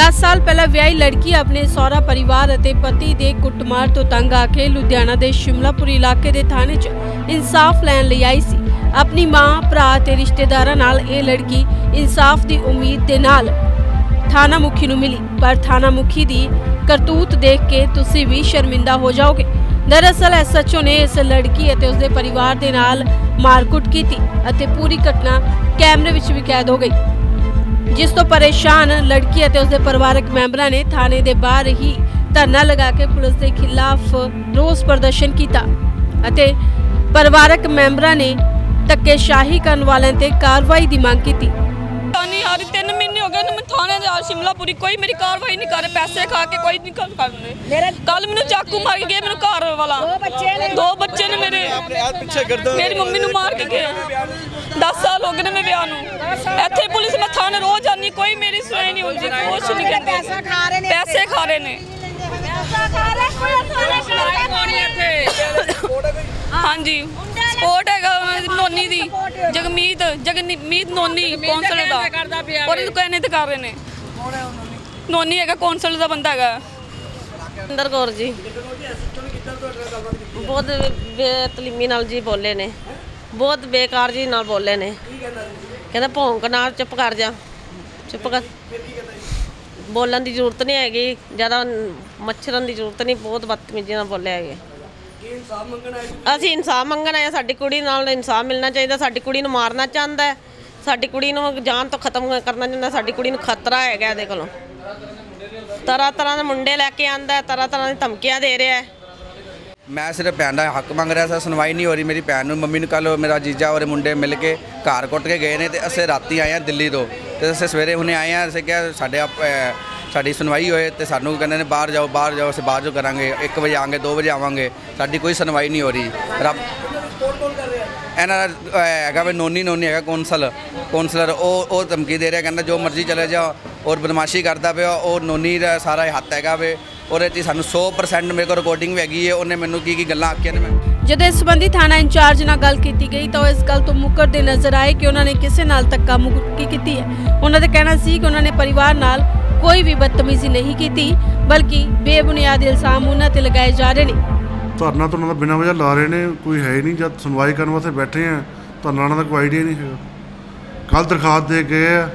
10 ਸਾਲ ਪਹਿਲਾਂ ਵਿਆਹੀ ਲੜਕੀ ਆਪਣੇ ਸਹੁਰਾ ਪਰਿਵਾਰ ਅਤੇ ਪਤੀ ਦੇ ਕੁੱਟਮਾਰ ਤੋਂ ਤੰਗ ਆ ਕੇ ਲੁਧਿਆਣਾ ਦੇ ਸ਼ਿਮਲਾਪੁਰੀ ਇਲਾਕੇ ਦੇ ਥਾਣੇ 'ਚ ਇਨਸਾਫ ਲੈਣ ਲਈ ਆਈ ਸੀ। ਆਪਣੀ ਮਾਂ, ਭਰਾ ਤੇ ਰਿਸ਼ਤੇਦਾਰਾਂ ਨਾਲ ਇਹ ਲੜਕੀ ਇਨਸਾਫ ਦੀ ਉਮੀਦ ਦੇ ਨਾਲ ਥਾਣਾ ਮੁਖੀ ਨੂੰ ਮਿਲੀ। ਪਰ ਥਾਣਾ ਮੁਖੀ ਦੀ ਕਰਤੂਤ ਦੇਖ ਕੇ ਤੁਸੀਂ ਵੀ ਸ਼ਰਮਿੰਦਾ ਹੋ ਜਾਓਗੇ। ਦਰਅਸਲ ਐਸਐਚਓ ਨੇ ਇਸ ਲੜਕੀ ਅਤੇ ਉਸਦੇ ਪਰਿਵਾਰ ਦੇ ਨਾਲ ਮਾਰਕੁੱਟ ਕੀਤੀ ਅਤੇ ਪੂਰੀ ਘਟਨਾ ਕੈਮਰੇ ਵਿੱਚ ਵੀ ਕੈਦ ਹੋ ਗਈ। ਜਿਸ ਤੋਂ ਪਰੇਸ਼ਾਨ ਲੜਕੀ ਅਤੇ ਉਸਦੇ ਪਰਿਵਾਰਕ ਮੈਂਬਰਾਂ ਨੇ ਥਾਣੇ ਦੇ ਬਾਹਰ ਹੀ ਧਰਨਾ ਲਗਾ ਕੇ ਪੁਲਿਸ ਦੇ ਖਿਲਾਫ ਰੋਸ ਪ੍ਰਦਰਸ਼ਨ ਕੀਤਾ ਅਤੇ ਪਰਿਵਾਰਕ ਮੈਂਬਰਾਂ ਨੇ ਧੱਕੇਸ਼ਾਹੀ ਕਰਨ ਵਾਲਿਆਂ ਤੇ ਕਾਰਵਾਈ ਦੀ ਮੰਗ ਕੀਤੀ। ਨਹੀਂ ਆ ਰਹੀ 3 ਮਹੀਨੇ ਹੋ ਗਏ ਨੇ ਮੈਂ ਥਾਣੇ ਦੇ ਆ ਸ਼ਿਮਲਾਪੁਰੀ ਕੋਈ ਮੇਰੀ ਕਾਰਵਾਈ ਨਹੀਂ ਕਰ ਪੈਸੇ ਖਾ ਕੇ ਕੋਈ ਨਹੀਂ ਕਰ ਕਰਦੇ ਕੱਲ ਮੈਨੂੰ ਚਾਕੂ ਮਾਰ ਕੇ ਗਏ ਮੈਨੂੰ ਘਰ ਵਾਲਾ। ਦੋ ਬੱਚੇ ਨੇ। ਦੋ ਬੱਚੇ ਨੇ ਮੇਰੇ। ਮੇਰੀ ਮੰਮੀ ਨੂੰ ਮਾਰ ਕੇ ਗਏ 10 ਸਾਲ ਹੋ ਗਏ ਨੇ ਮੈਂ ਵਿਆਹ ਨੂੰ। ਇੱਥੇ ਪੁਲਿਸ ਮੈਂ ਥਾਣੇ ਰੋਜ਼ ਜਾਂਦੀ ਕੋਈ ਮੇਰੀ ਸੁਣਾਈ ਨਹੀਂ ਹੁੰਦੀ ਕੁਛ ਨਹੀਂ ਕਹਿੰਦੇ। ਪੈਸਾ ਖਾ ਰਹੇ ਨੇ ਪੈਸੇ ਖਾ ਰਹੇ ਨੇ। ਪੈਸਾ ਖਾ ਰਹੇ ਕੋਈ ਹਾਂਜੀ। ਸਪੋਰਟ ਹੈਗਾ ਨੋਨੀ ਦੀ। ਜਗਮੀਤ ਜਗਮੀਤ ਨੋਨੀ ਕੌਂਸਲ ਦਾ। ਉਹਦੇ ਤੋਂ ਕਹਿੰਦੇ ਤੇ ਕਰ ਰਹੇ ਨੇ। ਨੋਨੀ? ਹੈਗਾ ਕੌਂਸਲ ਦਾ ਬੰਦਾ ਹੈਗਾ। ਅੰਦਰ ਕੌਰ ਜੀ। ਬਹੁਤ ਬੇਤਲੀਮੀ ਨਾਲ ਜੀ ਬੋਲੇ ਨੇ। ਬਹੁਤ ਬੇਕਾਰ ਜੀ ਨਾਲ ਬੋਲੇ ਨੇ। ਕਹਿੰਦਾ ਭੌਂਕ ਨਾਲ ਚੁੱਪ ਕਰ ਜਾ। ਚੁੱਪ ਕਰ। ਬੋਲਣ ਦੀ ਜ਼ਰੂਰਤ ਨਹੀਂ ਹੈਗੀ। ਜ਼ਿਆਦਾ ਮੱਛਰਨ ਦੀ ਜ਼ਰੂਰਤ ਨਹੀਂ, ਬਹੁਤ ਬਦਤਮੀਜ਼ੀ ਨਾਲ ਬੋਲੇ ਹੈਗੇ। ਅਸੀਂ ਇਨਸਾਫ ਮੰਗਣ ਆਏ ਸਾਡੀ ਕੁੜੀ ਨਾਲ ਇਨਸਾਫ ਮਿਲਣਾ ਚਾਹੀਦਾ, ਸਾਡੀ ਕੁੜੀ ਨੂੰ ਮਾਰਨਾ ਚਾਹੁੰਦਾ ਹੈ। ਸਾਡੀ ਕੁੜੀ ਨੂੰ ਜਾਨ ਤੋਂ ਖਤਮ ਕਰਨਾ ਚਾਹੁੰਦਾ, ਸਾਡੀ ਕੁੜੀ ਨੂੰ ਖਤਰਾ ਹੈਗਾ ਇਹਦੇ ਕੋਲੋਂ। ਤਰ੍ਹਾਂ ਤਰ੍ਹਾਂ ਦੇ ਮੁੰਡੇ ਲੈ ਕੇ ਆਂਦਾ ਤਰ੍ਹਾਂ ਤਰ੍ਹਾਂ ਦੀ ਧਮਕੀਆਂ ਦੇ ਰਿਹਾ ਹੈ। ਮੈਂ ਸਿਰਫ ਭੈਣ ਦਾ ਹੱਕ ਮੰਗ ਰਿਹਾ ਸੀ, ਸੁਣਵਾਈ ਨਹੀਂ ਹੋ ਰਹੀ ਮੇਰੀ ਭੈਣ ਨੂੰ। ਮੰਮੀ ਨੂੰ ਕੱਲ ਮੇਰਾ ਜੀਜਾ ਔਰ ਮੁੰਡੇ ਮਿਲ ਕੇ ਘਰ ਕੁੱਟ ਕੇ ਗਏ ਨੇ ਤੇ ਅਸੀਂ ਰਾਤੀ ਆਏ ਹਾਂ ਦਿੱਲੀ ਤੋਂ। ਤੇ ਅਸੀਂ ਸਵੇਰੇ ਹੁਣੇ ਆਏ ਹਾਂ, ਅਸੀਂ ਕਿਹਾ ਸਾਡੇ ਆਪ- ਸਾਡੀ ਸੁਣਵਾਈ ਹੋਏ ਤੇ ਸਾਨੂੰ ਕਹਿੰਦੇ ਨੇ ਬਾਹਰ ਜਾਓ ਬਾਹਰ ਜਾਓ, ਅਸੀਂ ਬਾਹਰ ਜੋ ਕਰਾਂਗੇ 1 ਵਜੇ ਆਵਾਂਗੇ 2 ਵਜੇ ਆਵਾਂਗੇ, ਸਾਡੀ ਕੋਈ ਸੁਣਵਾਈ ਨਹੀਂ ਹੋ ਰਹੀ। ਰੱਬ ਇਹਨਾਂ ਦਾ ਹੈਗਾ ਵੀ ਨੋਨੀ ਨੋਨੀ ਹੈਗਾ ਕੌਂਸਲ, ਕੌਂਸਲਰ, ਉਹ ਉਹ ਧਮਕੀ ਦੇ ਰਿਹਾ, ਕਹਿੰਦਾ ਜੋ ਮਰਜ਼ੀ ਚਲੇ ਜਾਓ, ਔਰ ਬਦਮਾਸ਼ੀ ਕਰਦਾ ਪਿਆ, ਉਹ ਨੋਨੀ ਦਾ ਸਾਰਾ ਹੱਥ ਹੈਗਾ ਵੇ। ਉਹਦੇ 'ਚ ਹੀ ਸਾਨੂੰ 100% ਮੇਰੇ ਕੋਲ ਰਿਕਾਰਡਿੰਗ ਵੀ ਹੈਗੀ ਹੈ ਉਹਨੇ ਮੈਨੂੰ ਕੀ ਕੀ ਗੱਲਾਂ ਆਖੀਆਂ ਨੇ ਮੈਂ। ਜਦੋਂ ਇਸ ਸੰਬੰਧੀ ਥਾਣਾ ਇੰਚਾਰਜ ਨਾਲ ਗੱਲ ਕੀਤੀ ਗਈ ਤਾਂ ਉਹ ਇਸ ਗੱਲ ਤੋਂ ਮੁੱਕਰਦੇ ਨਜ਼ਰ ਆਏ ਕਿ ਉਹਨਾਂ ਨੇ ਕਿਸੇ ਨਾਲ ਧੱਕਾ ਮੁੱਕੀ ਕੀਤੀ ਹੈ। ਉਹਨਾਂ ਦਾ ਕਹਿਣਾ ਸੀ ਕਿ ਉਹਨਾਂ ਨੇ ਪਰਿਵਾਰ ਨਾਲ ਕੋਈ ਵੀ ਬਦਤਮੀਜ਼ੀ ਨਹੀਂ ਕੀਤੀ ਬਲਕਿ ਬੇਬੁਨਿਆਦ ਇਲਜ਼ਾਮ ਉਹਨਾਂ ਤੇ ਲਗਾਏ ਜਾ ਰਹੇ ਨੇ। ਧਰਨਾ ਤਾਂ ਉਹਨਾਂ ਦਾ ਬਿਨਾਂ ਵਜ੍ਹਾ ਲਾ ਰਹੇ ਨੇ ਕੋਈ ਹੈ ਹੀ ਨਹੀਂ ਜਦ ਸੁਣਵਾਈ ਕਰਨ ਵਾਸਤੇ ਬੈਠੇ ਆ ਧਰਨਾ ਦਾ ਕੋਈ ਆਈਡੀਆ ਨਹੀਂ ਹੈਗਾ। ਕੱਲ ਦਰਖਾਸਤ ਦੇ ਗਏ ਆ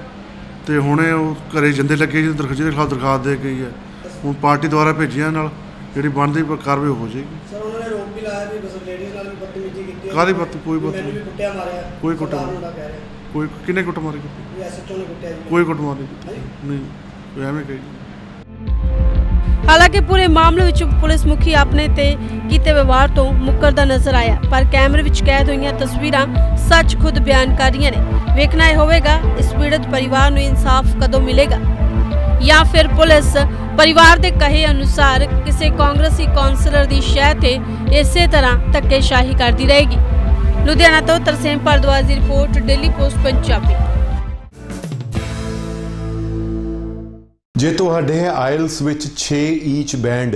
ਤੇ ਹੁਣੇ ਉਹ ਘਰੇ ਜਿੰਦੇ ਲੱਗੇ ਜਿਹਦੇ ਦਰਖਾਸਤ ਦੇ ਖਿਲਾਫ ਦਰਖਾਸਤ ਦੇ ਗਈ ਹੈ ਹੁਣ ਪਾਰਟੀ ਦੁਆਰਾ ਭੇਜੀਆਂ ਨਾਲ ਜਿਹੜੀ ਬਣਦੀ ਕਾਰਵਾਈ ਹੋ ਜਾਏਗੀ। ਸਰ ਉਹਨਾਂ ਨੇ ਰੋਕ ਵੀ ਲਾਇਆ ਵੀ ਬਸ ਲੇਡੀਜ਼ ਨਾਲ ਵੀ ਬਦਤਮੀਜ਼ੀ ਕੀਤੀ ਹੈ। ਕਾਹਦੀ ਬਤ ਕੋਈ ਬਤ ਮੈਨੂੰ ਵੀ ਕੁੱਟਿਆ ਮਾਰਿਆ। ਕੋਈ ਕੁੱਟਿਆ ਕੋਈ ਕਿੰਨੇ ਕੁੱਟ ਮਾਰੀ? ਕੀਤੀ? ਐਸਐਚਓ ਨੇ ਕੁੱਟਿਆ ਜੀ। ਕੋਈ ਕੁੱਟ ਮਾਰੀ? ਨਹੀਂ। ਕੋਈ ਐਵੇਂ ਕਹੀ। ਹਾਲਾਂਕਿ ਪੂਰੇ ਮਾਮਲੇ ਵਿੱਚ ਪੁਲਿਸ ਮੁਖੀ ਆਪਣੇ ਤੇ ਕੀਤੇ ਵਿਵਹਾਰ ਤੋਂ ਮੁੱਕਰਦਾ ਨਜ਼ਰ ਆਇਆ ਪਰ ਕੈਮਰੇ ਵਿੱਚ ਕੈਦ ਹੋਈਆਂ ਤਸਵੀਰਾਂ ਸੱਚ ਖੁਦ ਬਿਆਨ ਕਰ ਰਹੀਆਂ ਨੇ। ਵੇਖਣਾ ਇਹ ਹੋਵੇਗਾ ਇਸ ਪੀੜਤ ਪਰਿਵਾਰ ਨੂੰ ਇਨਸਾਫ ਕਦੋਂ ਮਿਲੇਗਾ? ਜਾਂ ਫਿਰ ਪੁਲਿਸ ਪਰਿਵਾਰ ਦੇ ਕਹੇ ਅਨੁਸਾਰ ਕਿਸੇ ਕਾਂਗਰਸੀ ਕੌਂਸਲਰ ਦੀ ਸ਼ਹਿ ਤੇ ਇਸੇ ਤਰ੍ਹਾਂ ਧੱਕੇਸ਼ਾਹੀ ਕਰਦੀ ਰਹੇਗੀ। ਲੁਧਿਆਣਾ ਤੋਂ ਤਰਸੇਮ ਭਾਰਦਵਾਜ ਦੀ ਰਿਪੋਰਟ, ਡੇਲੀ ਪੋਸਟ, ਪੰਜਾਬੀ। ਜੇ ਤੁਹਾਡੇ ਆਇਲਸ ਵਿੱਚ 6 ਈਚ ਬੈਂਡ